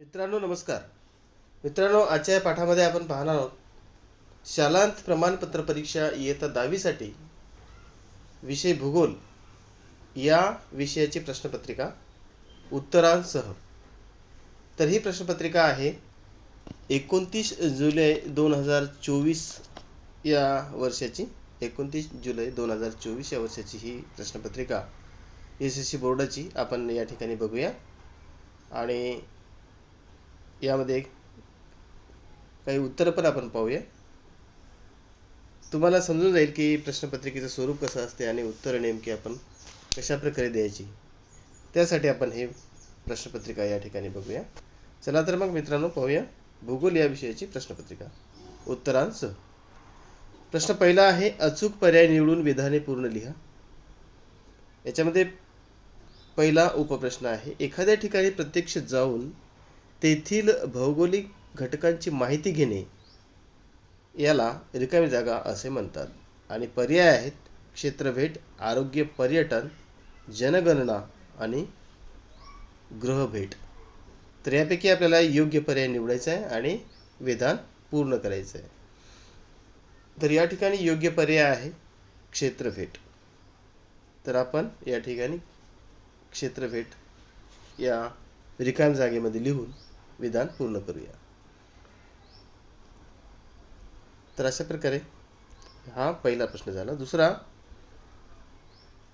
मित्रांनो नमस्कार. मित्रांनो आजच्या या पाठामध्ये आपण पाहणार आहोत शालांत प्रमाणपत्र परीक्षा इयत्ता दहावीसाठी विषय भूगोल या विषयाची प्रश्नपत्रिका उत्तरांसह. तर ही प्रश्नपत्रिका आहे एकोणतीस जुलै दोन हजार चोवीस या वर्षाची एकोणतीस जुलै दोन हजार चोवीस या वर्षाची ही प्रश्नपत्रिका. एस एस सी बोर्डाची आपण या ठिकाणी बघूया. आणि यामध्ये काही उत्तरं पण आपण पाहूया. तुम्हाला समजून जाईल की प्रश्नपत्रिकेचं स्वरूप कसं असते आणि उत्तरं नेमकी आपण कशा प्रकारे द्यायची. त्यासाठी आपण हे प्रश्नपत्रिका या ठिकाणी बघूया. चला तर मग मित्रांनो पाहूया भूगोल या विषयाची प्रश्नपत्रिका. उत्तरांसह प्रश्न पहिला आहे अचूक पर्याय निवडून विधाने पूर्ण लिहा. याच्यामध्ये पहिला उपप्रश्न आहे एखाद्या ठिकाणी प्रत्यक्ष जाऊन तेथील भौगोलिक घटकांची माहिती घेणे याला रिकामी जागा असे म्हणतात. आणि पर्याय आहेत क्षेत्रभेट आरोग्य पर्यटन जनगणना आणि गृहभेट तर यापैकी आपल्याला योग्य पर्याय निवडायचा आहे आणि विधान पूर्ण करायचं आहे. तर या ठिकाणी योग्य पर्याय आहे क्षेत्रभेट तर आपण या ठिकाणी क्षेत्रभेट या रिकाम जागेमध्ये लिहून विधान पूर्ण करूया. तर अशा प्रकारे हा पहिला प्रश्न झाला. दुसरा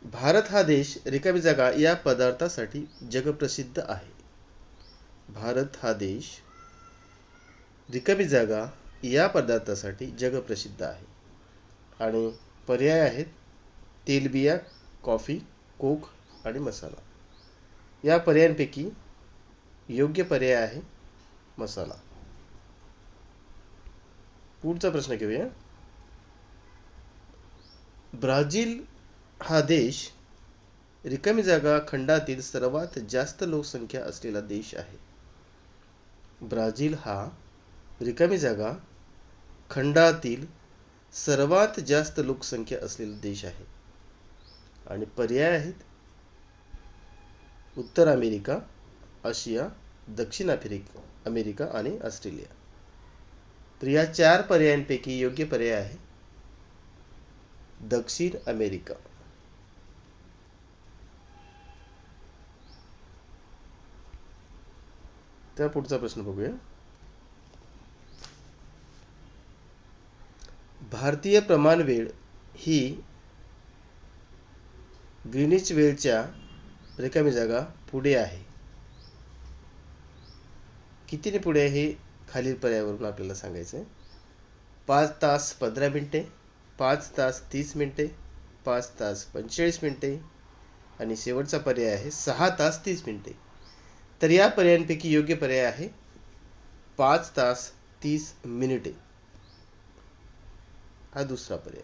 भारत हा देश रिकामी जागा या पदार्थासाठी जगप्रसिद्ध आहे. भारत हा देश रिकामी जागा या पदार्थासाठी जगप्रसिद्ध आहे. आणि पर्याय आहेत तेलबिया कॉफी कोक आणि मसाला. या पर्यायांपैकी योग्य पर्याय आहे मसाला. पुढचा प्रश्न घेऊया. ब्राझील हा देश रिकामी जागा खंडातील सर्वात जास्त लोकसंख्या असलेला देश आहे. ब्राझील हा रिकामी जागा खंडातील सर्वात जास्त लोकसंख्या असलेला देश आहे. आणि पर्याय आहेत उत्तर अमेरिका आशिया दक्षिण आफ्रिका अमेरिका आणि ऑस्ट्रेलिया. तर या चार पर्यायांपैकी योग्य पर्याय आहे. दक्षिण अमेरिका. त्या पुढचा प्रश्न बघूया. भारतीय प्रमाण वेळ ही ग्रीनिच वेळच्या रिकामी जागा पुढे आहे. कितीने पुढे आहे हे खालील पर्यायावरून आपल्याला सांगायचं आहे पाच तास पंधरा मिनटे पाच तास तीस मिनटे पाच तास पंचेचाळीस मिनटे आणि शेवटचा पर्याय आहे सहा तास तीस मिनटे. तर या पर्यायांपैकी योग्य पर्याय आहे पाच तास तीस मिनिटे. हा दुसरा पर्याय.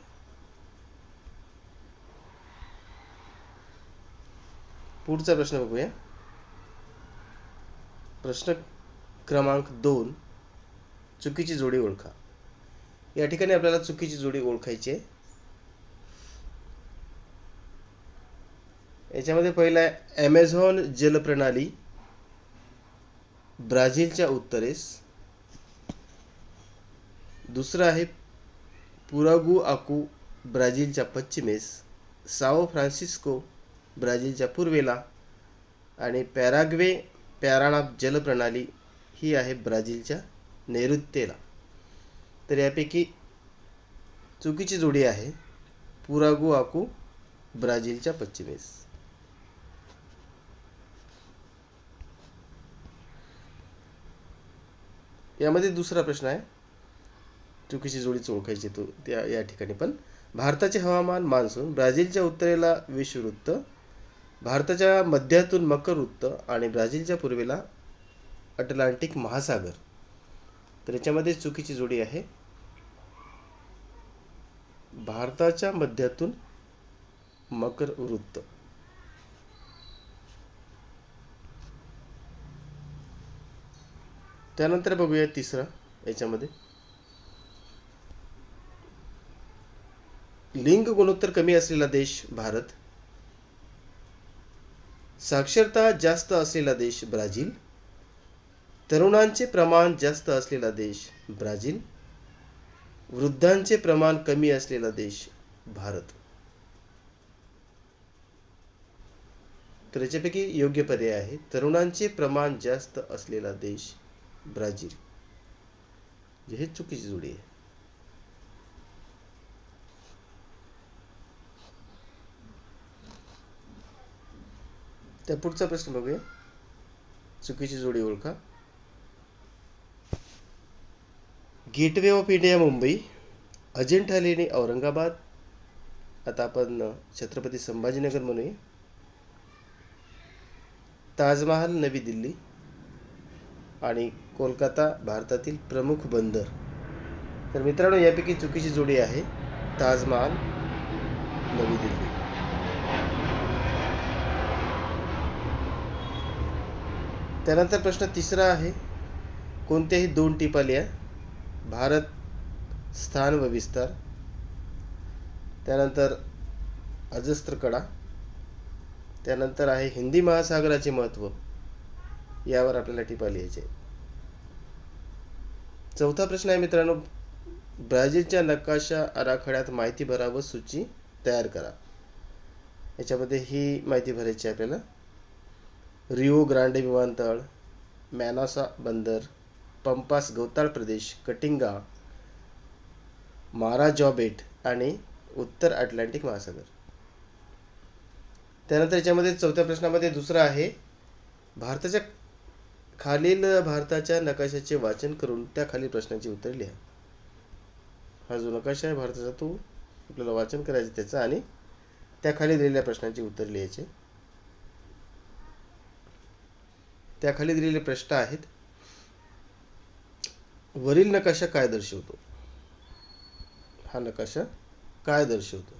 पुढचा प्रश्न बघूया. प्रश्न क्रमांक दोन चुकीची जोडी ओळखा. या ठिकाणी आपल्याला चुकीची जोडी ओळखायची आहे. याच्यामध्ये पहिला आहे ॲमेझॉन जलप्रणाली ब्राझीलच्या उत्तरेस. दुसरं आहे पुरागुआकू ब्राझीलच्या पश्चिमेस. साओ फ्रान्सिस्को ब्राझीलच्या पूर्वेला. आणि पॅराग्वे पॅराणा जलप्रणाली ही आहे ब्राझीलच्या नैऋत्येला तर यापैकी चुकीची जोडी आहे पुरागु आकू ब्राझीलच्या पश्चिमेस. यामध्ये दुसरा प्रश्न आहे. चुकीची जोडीच ओळखायची तो त्या या ठिकाणी पण. भारताचे हवामान मान्सून ब्राझीलच्या उत्तरेला विषुवृत्त भारताच्या मध्यातून मकर वृत्त आणि ब्राझीलच्या पूर्वेला अटलांटिक महासागर. तर याच्यामध्ये चुकीची जोडी आहे. भारताच्या मध्यातून मकर वृत्त. त्यानंतर बघूया तिसरा याच्यामध्ये. लिंग गुणोत्तर कमी असलेला देश भारत. साक्षरता जास्त असलेला देश ब्राझील. तरुणांचे प्रमाण जास्त असलेला देश ब्राझील. वृद्धांचे प्रमाण कमी असलेला देश भारत. तर याच्यापैकी योग्य पर्याय आहे. तरुणांचे प्रमाण जास्त असलेला देश ब्राझील. जे हे चुकीची जोडी आहे. त्या पुढचा प्रश्न बघूया. चुकीची जोडी ओळखा. Gateway of India Mumbai Ajanta लेणी औरंगाबाद आता आपण छत्रपती संभाजीनगर म्हणूया. ताजमहाल नवी दिल्ली आणि कोलकाता भारतातील प्रमुख बंदर. तर मित्रांनो यापैकी चुकीची जोडी आहे. ताजमहाल नवी दिल्ली. त्यानंतर प्रश्न तिसरा आहे. कोणत्याही दोन टिपा लिहा भारत स्थान व विस्तार. त्यानंतर अजस्त्र कडा त्यानंतर आहे हिंदी महासागराचे महत्त्व. यावर आपल्याला टिपा लिहायचे चौथा प्रश्न आहे मित्रांनो ब्राझीलच्या नकाशा आराखड्यात माहिती भरा व सूची तयार करा. याच्यामध्ये ही माहिती भरायची आहे आपल्याला. रिओ ग्रांडे विमानतळ मॅनासा बंदर पंपास गवताळ प्रदेश कटिंगा मारा बेट आणि उत्तर अटलांटिक महासागर. त्यानंतर याच्यामध्ये चौथ्या प्रश्नामध्ये दुसरा आहे भारताच्या खालील भारताच्या नकाशाचे वाचन करून त्या खालील प्रश्नांची उत्तरे लिहा. हा जो नकाशा आहे भारताचा तो आपल्याला वाचन करायचं त्याचं आणि त्या खाली दिलेल्या प्रश्नांची उत्तर लिहायचे. त्याखाली दिलेले प्रश्न आहेत वरील नकाशा काय दर्शवतो? हा नकाशा काय दर्शवतो?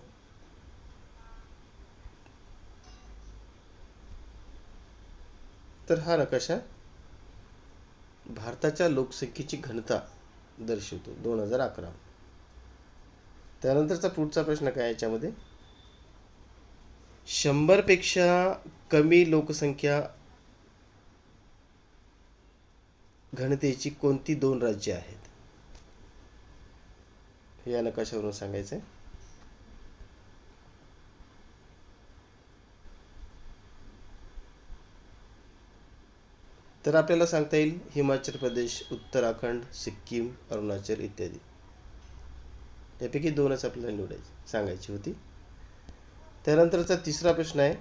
तर हा नकाशा भारताच्या लोकसंख्येची घनता दर्शवतो दोन हजार अकरा. त्यानंतरचा पुढचा प्रश्न काय याच्यामध्ये? शंभरपेक्षा कमी लोकसंख्या घनतेची कोणती दोन राज्य आहेत? हे या नकाशावरून सांगायचं आहे तर आपल्याला सांगता येईल हिमाचल प्रदेश उत्तराखंड सिक्कीम अरुणाचल इत्यादी. त्यापैकी दोनच आपल्याला निवडायची सांगायची होती. त्यानंतरचा तिसरा प्रश्न आहे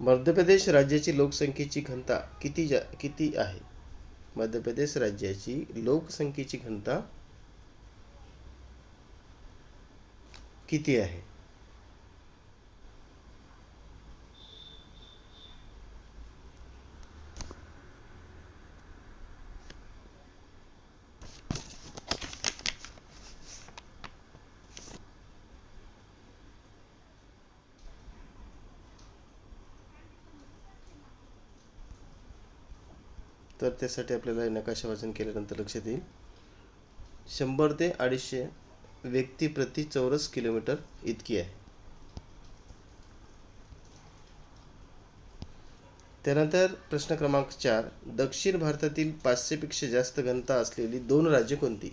मध्य प्रदेश राज्याची लोकसंख्येची घनता किती जा किती आहे? मध्य प्रदेश राज्याची लोकसंख्येची घनता किती आहे? तर त्यासाठी आपल्याला नकाशा वाचन केल्यानंतर लक्षात येईल. शंभर ते अडीचशे व्यक्ती प्रति चौरस किलोमीटर इतकी आहे. त्यानंतर प्रश्न क्रमांक चार दक्षिण भारतातील पाचशेपेक्षा जास्त घनता असलेली दोन राज्ये कोणती?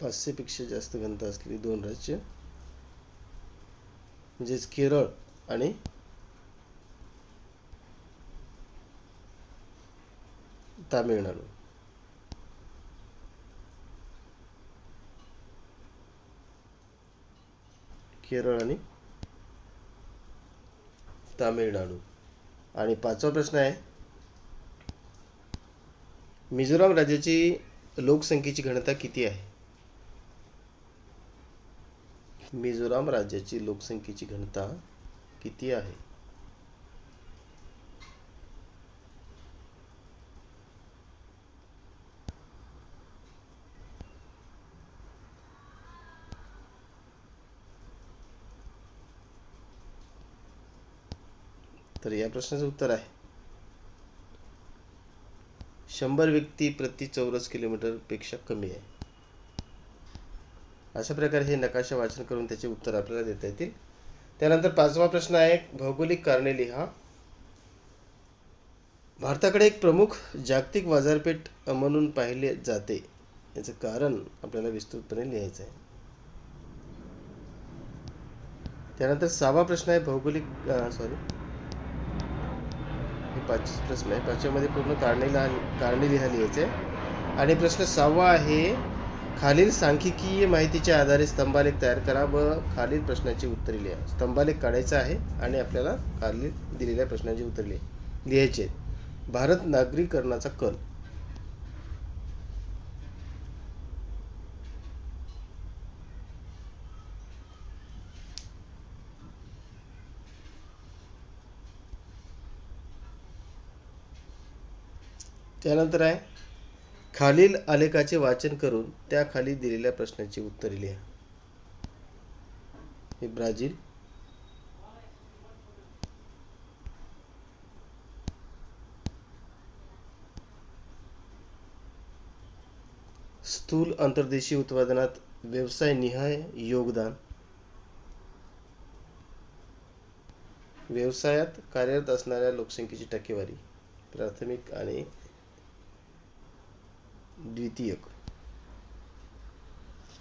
पाचशेपेक्षा जास्त घनता असलेली दोन राज्य म्हणजेच केरळ आणि तामिळनाडू केरळ आणि तामिळनाडू. आणि पाचवा प्रश्न आहे मिझोराम राज्याची लोकसंख्येची घनता किती आहे? मिझोराम राज्याची लोकसंख्येची घनता किती आहे? तर या प्रश्नाचं उत्तर आहे. शंभर व्यक्ती प्रति चौरस किलोमीटरपेक्षा कमी आहे. अशा प्रकारे हे नकाशा वाचन करून त्याचे उत्तर आपल्याला देता येतील. त्यानंतर पाचवा प्रश्न आहे भौगोलिक कारणे लिहा भारताकडे एक प्रमुख जागतिक बाजारपेठ म्हणून पाहिले जाते. याचं कारण आपल्याला विस्तृतपणे लिहायचं आहे. त्यानंतर सहावा प्रश्न आहे भौगोलिक सॉरी हे पाच प्रश्न आहे. पाचव्यामध्ये पूर्ण कारणे लिहा कारणे लिहा लिहायचे आहे. आणि प्रश्न सहावा आहे खालील सांख्यिकीय माहितीच्या आधारे स्तंभालेख तयार करा व खालील प्रश्नाची उत्तरे लिहा. स्तंभालेख काढायचा आहे आणि आपल्याला खालील दिलेल्या प्रश्नाची उत्तरे लिहा. लिहायचे भारत नागरीकरणाचा कल. त्यानंतर आहे खालील आलेखाचे वाचन करून त्या खाली दिलेल्या प्रश्नाची उत्तरे लिहा. हे ब्राझील. स्थूल अंतर्देशीय उत्पादनात व्यवसाय निहाय योगदान. व्यवसायात कार्यरत असणाऱ्या लोकसंख्येची टक्केवारी प्राथमिक आणि द्वितीयक.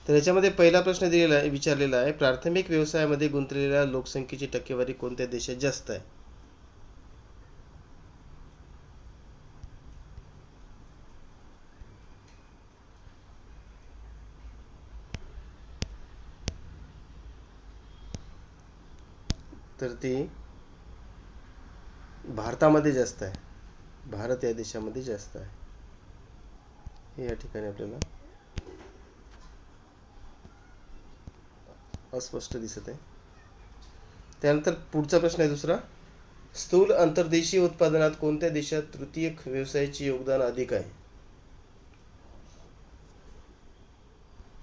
तर याच्यामध्ये पहिला प्रश्न दिलेला आहे विचारलेला आहे प्राथमिक व्यवसायामध्ये गुंतलेल्या लोकसंख्येची टक्केवारी कोणत्या देशात जास्त आहे? तर ती भारतामध्ये जास्त आहे. भारत या देशामध्ये जास्त आहे. हे या ठिकाणी आपल्याला अस्पष्ट दिसत आहे. त्यानंतर पुढचा प्रश्न आहे दुसरा. स्थूल अंतर्देशीय उत्पादनात कोणत्या देशात तृतीयक व्यवसायाचे योगदान अधिक आहे?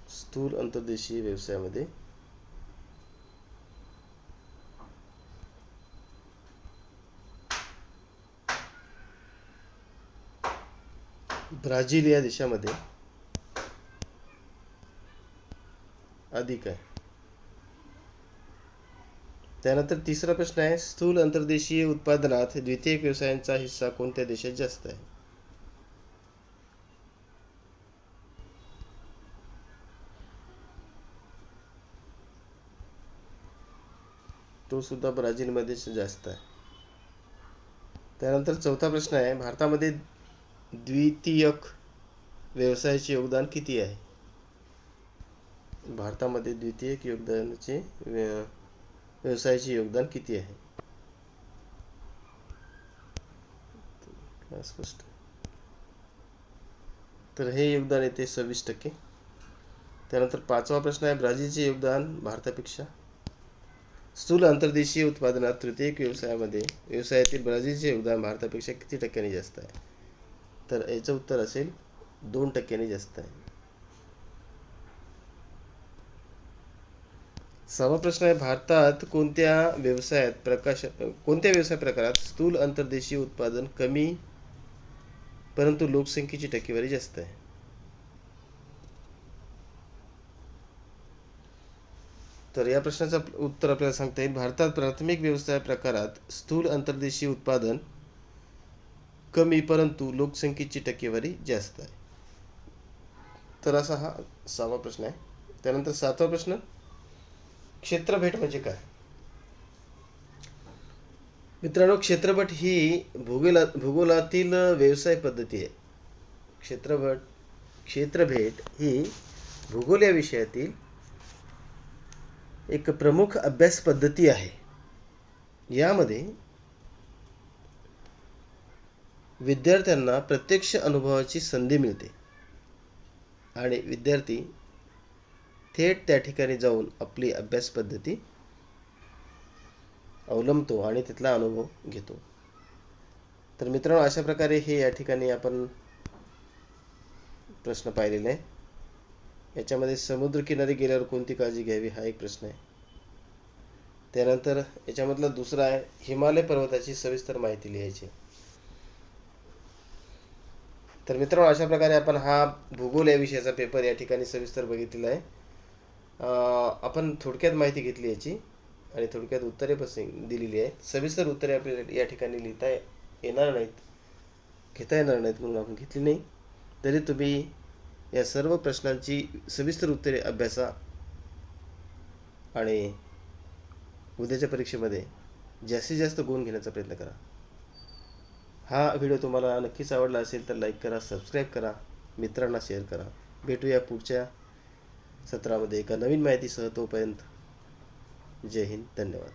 स्थूल अंतर्देशीय व्यवसायामध्ये ब्राझील या देशामध्ये अधिक आहे. त्यानंतर तिसरा प्रश्न आहे स्थूल अंतर्देशीय उत्पादनात द्वितीय व्यवसायांचा हिस्सा कोणत्या देशात जास्त आहे? तो सुद्धा ब्राझीलमध्येच जास्त आहे. त्यानंतर चौथा प्रश्न आहे भारतामध्ये द्वितीयक व्यवसायाचे योगदान किती आहे? भारतामध्ये द्वितीयक योगदानाचे व्य- व्यवसायाचे योगदान किती आहे? स्पष्ट. तर हे योगदान येते सव्वीस टक्के. त्यानंतर पाचवा प्रश्न आहे ब्राझीलचे योगदान भारतापेक्षा. स्थूल अंतर्देशीय उत्पादनात तृतीयक व्यवसायामध्ये व्यवसायातील ब्राझीलचे योगदान भारतापेक्षा किती टक्क्यांनी जास्त आहे? तर याचं उत्तर असेल दोन टक्क्यांनी जास्त आहे. सहावा प्रश्न आहे भारतात कोणत्या व्यवसायात प्रकाश कोणत्या व्यवसाय प्रकारात स्थूल अंतर्देशीय उत्पादन कमी परंतु लोकसंख्येची टक्केवारी जास्त आहे? तर या प्रश्नाचं उत्तर आपल्याला सांगता येईल. भारतात प्राथमिक व्यवसाय प्रकारात स्थूल अंतर्देशीय उत्पादन कमी परंतु लोकसंख्येची टक्केवारी जास्त आहे. तर असा हा सहावा प्रश्न आहे. त्यानंतर सातवा प्रश्न क्षेत्रभेट म्हणजे काय? मित्रांनो क्षेत्रभट ही भूगोला भूगोलातील व्यवसाय पद्धती आहे. क्षेत्रभट क्षेत्रभेट ही भूगोल या विषयातील एक प्रमुख अभ्यास पद्धती आहे. यामध्ये विद्यार्थ्यांना प्रत्यक्ष अनुभवाची संधी मिळते. आणि विद्यार्थी थेट त्या ठिकाणी जाऊन आपली अभ्यास पद्धती अवलंबतो आणि तिथला अनुभव घेतो. तर मित्रांनो अशा प्रकारे हे या ठिकाणी आपण प्रश्न पाहिलेले आहे. याच्यामध्ये समुद्रकिनारी गेल्यावर कोणती काळजी घ्यावी हा एक प्रश्न आहे. त्यानंतर याच्यामधला दुसरा आहे हिमालय पर्वताची सविस्तर माहिती लिहायची तर मित्रांनो अशा प्रकारे आपण हा भूगोल या विषयाचा पेपर या ठिकाणी सविस्तर बघितलेला आहे. आपण थोडक्यात माहिती घेतली याची आणि थोडक्यात उत्तरे पण दिलेली आहेत. सविस्तर उत्तरे आपल्याला या ठिकाणी लिहिता येणार नाहीत घेता येणार नाहीत म्हणून आपण घेतली नाही. तरी तुम्ही या सर्व प्रश्नांची सविस्तर उत्तरे अभ्यासा आणि उद्याच्या परीक्षेमध्ये जास्तीत जास्त गुण घेण्याचा प्रयत्न करा. हा व्हिडिओ तुम्हाला नक्कीच आवडला असेल तर लाईक करा सबस्क्राईब करा मित्रांना शेअर करा. भेटूया पुढच्या सत्रामध्ये एका नवीन माहितीसह तोपर्यंत. जय हिंद धन्यवाद.